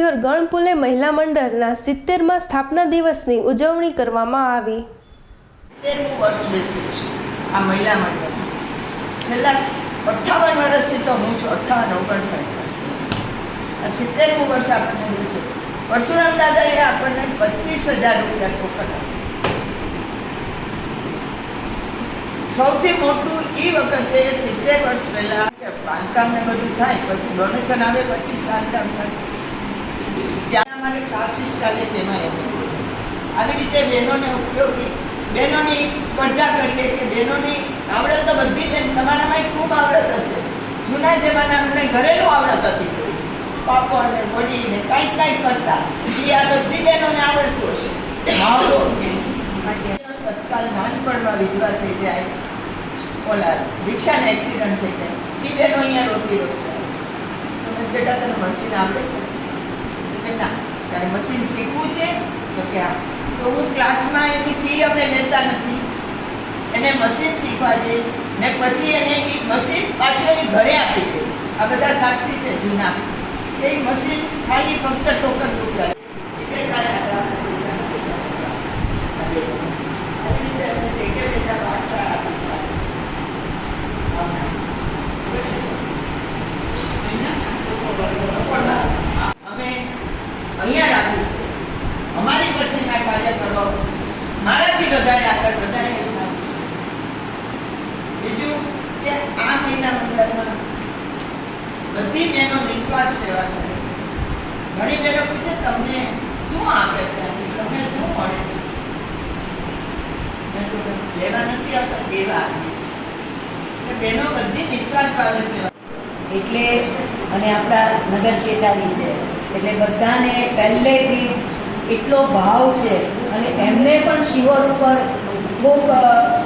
સિહોર ગણપુલે મહિલા મંડળના સિત્તેરમાં સ્થાપના દિવસની ઉજવણી કરવામાં આવી. તેરમું વર્ષ બેસું આ મહિલા મંડળ છેલ્લા અઠ્ઠાવન વર્ષથી તો હું છું, અઠ્ઠાવન, ઓગણસાઠ વર્ષથી. આ સિત્તેરમું વર્ષ આપણને બેસે છે. પરશુરામ દાદાએ આપણને પચીસ હજાર રૂપિયા ટોકન સૌથી મોટું એ વખતે સિત્તેર વર્ષ પહેલાં બાંધકામ ને બધું થાય, પછી ડોનેશન આવે, પછી જ બાંધકામ થાય. ત્યાં અમારે ક્લાસીસ ચાલે છે એમાં એમ. આવી રીતે બહેનોને ઉપયોગી, બહેનોની સ્પર્ધા કરીએ કે બહેનોની આવડત તો બધી બેન તમારામાં ખૂબ આવડત હશે. જૂના જમાના અમને ઘરેલું આવડત હતી. પાપડ ને કાંઈક કાંઈક કરતા. એ આ બધી બહેનોને આવડતું હશે. તત્કાલ નાનપણમાં વિધવા થઈ જાય, ઓલા રિક્ષાને એક્સિડન્ટ થઈ જાય. એ બહેનો અહીંયા રોતી રોતી બેટા, તને મશીન આવડે છે? કે ના મશીન શીખવું છે, તો કે હા. તો હું ક્લાસમાં એની ફી અમે લેતા નથી. એને મશીન શીખવાડીએ ને પછી એને એ મશીન પાછું એની ઘરે આપી દે. આ બધા સાક્ષી છે જૂના. એ મશીન ખાલી ફક્ત ટોકન રૂપિયા લે. એટલે તારે આટલા પૈસા નથી આપવા. આવી રીતે અમે જે કે બેટા પાઠશાળા આપી છે. આવનાર. અમે અહીંયા રાખીશું અમારી પછીના કાર્યકરો મારાથી વધારે આગળ વધારે બીજું કે આ મહિના મંદિરમાં બધી બહેનો નિસ્વાર્થ સેવા કરે છે. ઘણી બહેનો પૂછે, તમને શું આપે ત્યાંથી? તમને શું મળે છે? લેવા નથી આવતા, દેવા આપીએ છીએ. બહેનો બધી નિસ્વાર્થ ભાવે સેવા એટલે અને આપણા નગર શેઠાણી છે. એટલે બધાને પહેલેથી એટલો ભાવ છે અને એમને પણ શિહોર ઉપર બહુ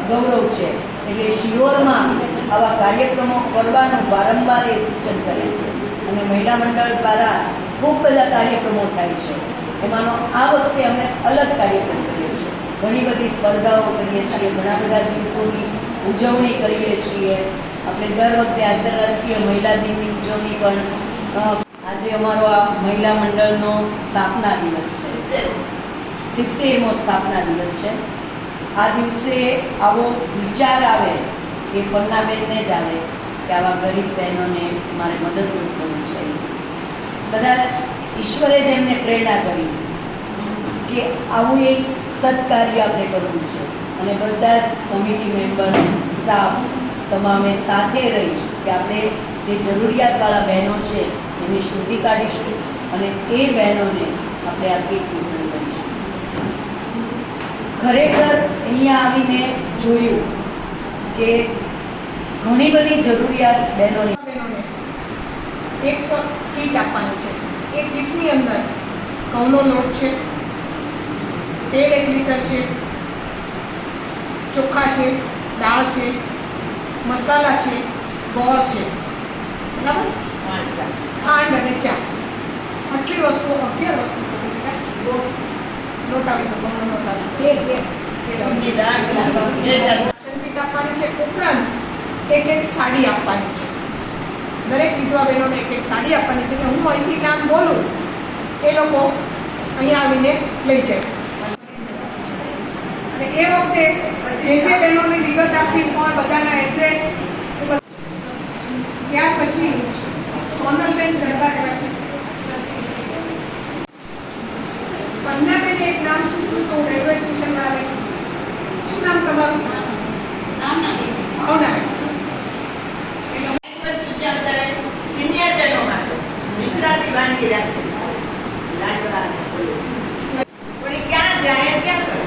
ગૌરવ છે. એટલે શિવરમાં આવા કાર્યક્રમો કરવાનું વારંવાર એ સૂચન કરે છે. અને મહિલા મંડળ દ્વારા ખૂબ બધા કાર્યક્રમો થાય છે. એમાંનો આ વખતે અમે અલગ કાર્યક્રમ કરીએ છીએ. ઘણી બધી સ્પર્ધાઓ કરીએ છીએ, ઘણા બધા દિવસોની ઉજવણી કરીએ છીએ. આપણે દર વખતે આંતરરાષ્ટ્રીય મહિલા દિનની ઉજવણી પણ આજે અમારો આ મહિલા મંડળનો સ્થાપના દિવસ છે. સિત્તેરમો સ્થાપના દિવસ છે. આ દિવસે આવો વિચાર આવે એ પન્નાબેનને જ આવે કે આવા ગરીબ બહેનોને મારે મદદરૂપ કરવું છે કદાચ ઈશ્વરે જ એમને પ્રેરણા કરી કે આવું એક સત્કાર્ય આપણે કરવું છે. અને બધા જ કમિટી મેમ્બર, સ્ટાફ તમામે સાથે રહી કે આપણે જે જરૂરિયાતવાળા બહેનો છે એની શોધી કાઢીશું અને એ બહેનોને આપણે આ ટ્રીટમેન્ટ કરીશું. ખરેખર અહીંયા આવીને જોયું કે ઘણી બધી જરૂરિયાત બહેનોની. બહેનોને એક કીટ આપવાની છે. એ કીટની અંદર ઘઉંનો લોટ છે તેલ એક લીટર છે ચોખા છે દાળ છે મસાલા છે ગોળ છે. બરાબર? પાંચ ખાંડ અને ચા આટલી વસ્તુઓ અગિયાર વસ્તુ લોટ લોટ આવી ગયો ઘઉંનો એક એક ઘઉંની બે હજાર રાશન કીટ આપવાની છે ઉપરાંત એક એક સાડી આપવાની છે દરેક વિધવા બહેનોને એક એક સાડી આપવાની છે હું અહીંથી નામ બોલું એ લોકો અહીંયા આવીને લઈ જાય અને એ વખતે જે જે બહેનોની વિગત આપવી પણ બધાના એડ્રેસ ત્યાર પછી સોનલબેન ગરબા એવા છે પંદરબેન એક નામ સૂચવું તો રેલવે સ્ટેશન આવે શું નામ તમારું? ભાવના સિનિયર બહેનો માટે. વિશ્રાંતિ વાનગી રાખી. લાડવા ને બધું. પણ એ ક્યાં જાય ક્યાં કરે?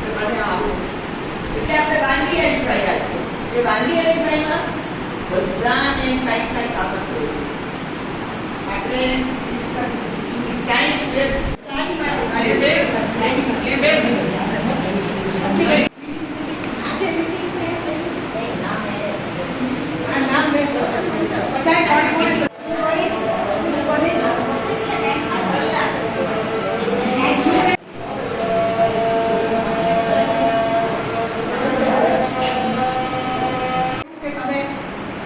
તો મને આવું. છે. એટલે આપણે વાનગી એન્ટ્રાઈ રાખીએ. એ વાનગી એન્ટ્રાઈમાં બધાને કાંઈક કાંઈક આપત હોય આપણે સાઈઠ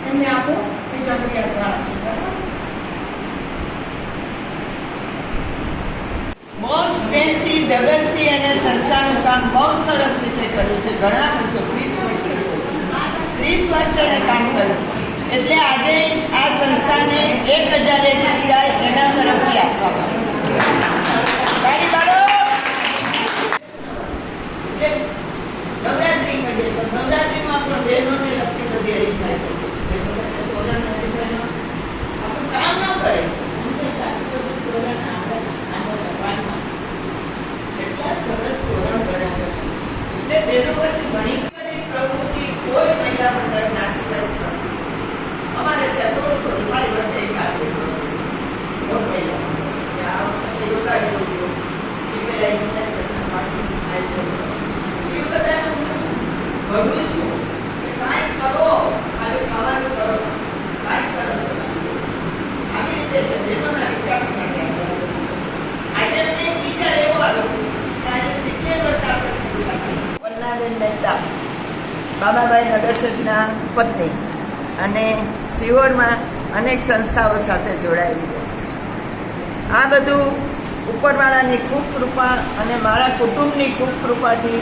એમને આપો એ જરૂરિયાતવાળા છે બરાબર વર્ષો, ત્રીસ વર્ષ ત્રીસ વર્ષ એને કામ કર્યું. એટલે આજે આ સંસ્થાને એક હજાર એક રૂપિયા એના તરફથી આપવામાં નવરાત્રી કરીએ તો નવરાત્રીમાં પણ બહેનોને લગતી બધી હરીફાઈ કરીએ. બહેનોને તોરણ હરીફાઈમાં આપણું કામ ન કરે એમ કે આટલું બધું તોરણ આપણે આના ભગવાનમાં એટલા સરસ તોરણ બનાવે એટલે બહેનો પાસે ઘણી બધી પ્રવૃત્તિ કોઈ મહિલા મંડળ નાખી દસ નથી અમારે ત્યાં થોડું થોડું થાય વર્ષે એક આવે મોટ મહિલા કે આ વખતે યોગા ડે ઉજવ્યો. એ પેલા ઇન્ટરનેશનલ માર્કેટ આયોજન કર્યું. એ બધાને હું ભરું છું કે કાંઈક કરો ખાલી ખાવાનું કરો કાંઈક કરો આવી રીતે બહેનોના વિકાસ માટે આપણે આજે મને એક વિચાર એવો આવ્યો કે આજે સિત્તેર વર્ષ આપણે પૂરા કર્યા. વરનાબેન મહેતા બાબાભાઈ નગરસેઠના પત્ની અને સિહોરમાં અનેક સંસ્થાઓ સાથે જોડાયેલી. આ બધું ઉપરવાળાની ખૂબ કૃપા અને મારા કુટુંબની ખૂબ કૃપાથી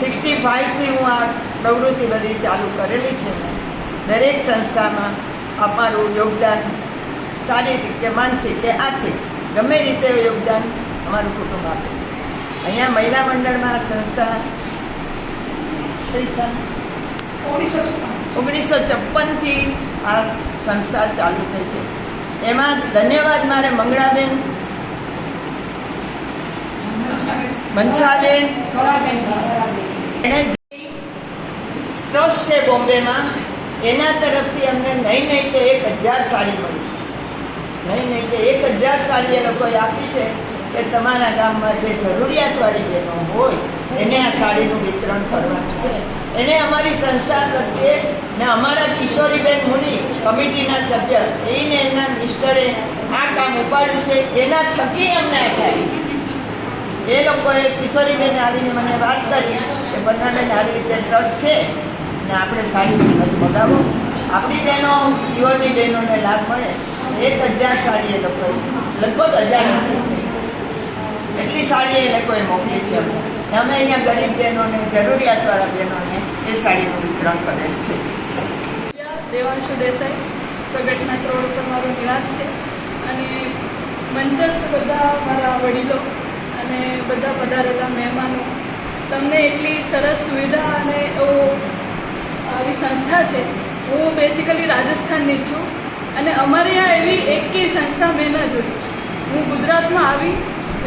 સિક્સટી ફાઇવથી હું આ પ્રવૃત્તિ બધી ચાલુ કરેલી છે. દરેક સંસ્થામાં અમારું યોગદાન શારીરિક કે માનસિક કે આર્થિક ગમે રીતે યોગદાન અમારું કુટુંબ આપે છે. અહીંયા મહિલા મંડળમાં સંસ્થા ઓગણીસો છપ્પનથી આ સંસ્થા ચાલુ થઈ છે. એમાં ધન્યવાદ મારે મંગળાબેન. મંછાબેન કળાબેન એણે ટ્રસ્ટ છે બોમ્બેમાં, એના તરફથી અમને નહીં નહીં તો એક હજાર સાડી મળી છે. નહીં નહીં તો એક હજાર સાડી એ લોકોએ આપી છે. કે તમારા ગામમાં જે જરૂરિયાતવાળી બહેનો હોય, એને આ સાડીનું વિતરણ કરવાનું છે. એને અમારી સંસ્થા પ્રત્યે ને અમારા કિશોરીબેન મુનિ કમિટીના સભ્ય, એને એના મિસ્ટરે આ કામ ઉપાડ્યું છે, એના થકી અમને આ સાડી એ લોકોએ કિશોરીબેન આવીને મને વાત કરી કે બધાને આવી રીતે ટ્રસ્ટ છે ને આપણે સાડી બધું મગાવો. આપણી બહેનો સિયોરની બહેનોને લાભ મળે. એક હજાર સાડી એ લોકોએ, લગભગ હજાર હશે. એટલી સાડી એ લોકોએ મોકલી છે અમને. અમે અહીંયા ગરીબ બહેનોને, જરૂરિયાતવાળા બહેનોને એ સાડીનું વિતરણ કરેલ છે. દેવાંશુ દેસાઈ, પ્રગટના ત્રોડ ઉપર મારો નિવાસ છે. અને મંચસ્થ બધા મારા વડીલો અને બધા પધારેલા મહેમાનો, તમને એટલી સરસ સુવિધા અને એવો આવી સંસ્થા છે. હું બેસિકલી રાજસ્થાનની છું. અને અમારે આ એવી એકેય સંસ્થા મેં ન જોઈ. હું ગુજરાતમાં આવી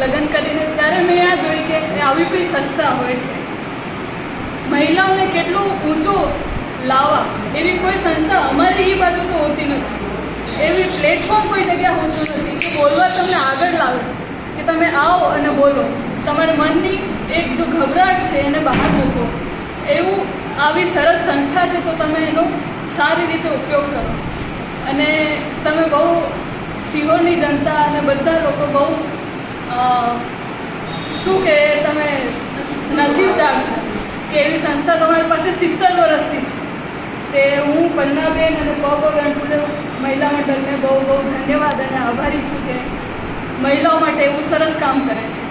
લગ્ન કરીને ત્યારે મેં આ જોઈ કે આવી કોઈ સંસ્થા હોય છે. મહિલાઓને કેટલું ઊંચું લાવવા એવી કોઈ સંસ્થા અમારી એ બાજુ તો હોતી નથી. એવી પ્લેટફોર્મ કોઈ જગ્યા હોતું નથી કે બોલવા તમને આગળ લાવે કે તમે આવો અને બોલો. તમારા મનની એક જો ઘબરાટ છે એને બહાર મૂકો. એવું આવી સરસ સંસ્થા છે તો તમે એનો સારી રીતે ઉપયોગ કરો. અને તમે બહુ સિહોરની જનતા અને બધા લોકો બહુ શું કે તમે નસીબદાર છો? કે એવી સંસ્થા તમારી પાસે સિત્તેર વર્ષથી છે. તે હું, પન્નાબેન અને બહુ ગણપુર મહિલા મંડળને બહુ બહુ ધન્યવાદ અને આભારી છું કે મહિલાઓ માટે એવું સરસ કામ કરે છે.